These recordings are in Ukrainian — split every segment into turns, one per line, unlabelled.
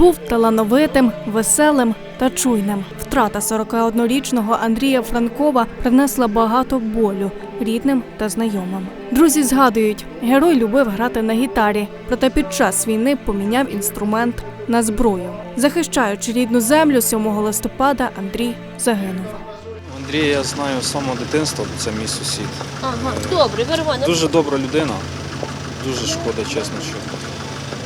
Був талановитим, веселим та чуйним. Втрата 41-річного Андрія Франкова принесла багато болю рідним та знайомим. Друзі згадують, герой любив грати на гітарі, проте під час війни поміняв інструмент на зброю. Захищаючи рідну землю, 7 листопада Андрій загинув.
Андрія я знаю з самого дитинства, бо це мій сусід.
Ага, добре, нормально.
Дуже добра людина. Дуже шкода, чесно, що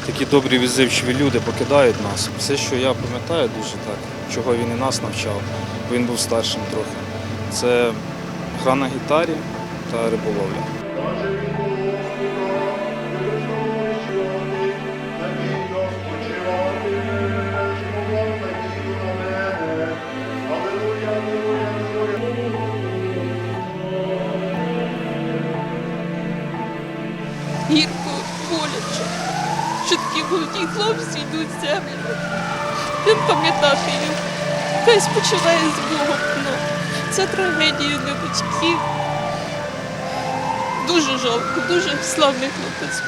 такі добрі відзивчиві люди покидають нас. Все, що я пам'ятаю дуже так, чого він і нас навчав, бо він був старшим трохи. Це гра на гітарі та риболовля.
Гірко, боляче. Що такі молоді хлопці йдуть з землю. Він пам'ятати їх. Хай спочиває з Богом. Ну, це трагедія для батьків. Дуже жалко, дуже славний хлопець.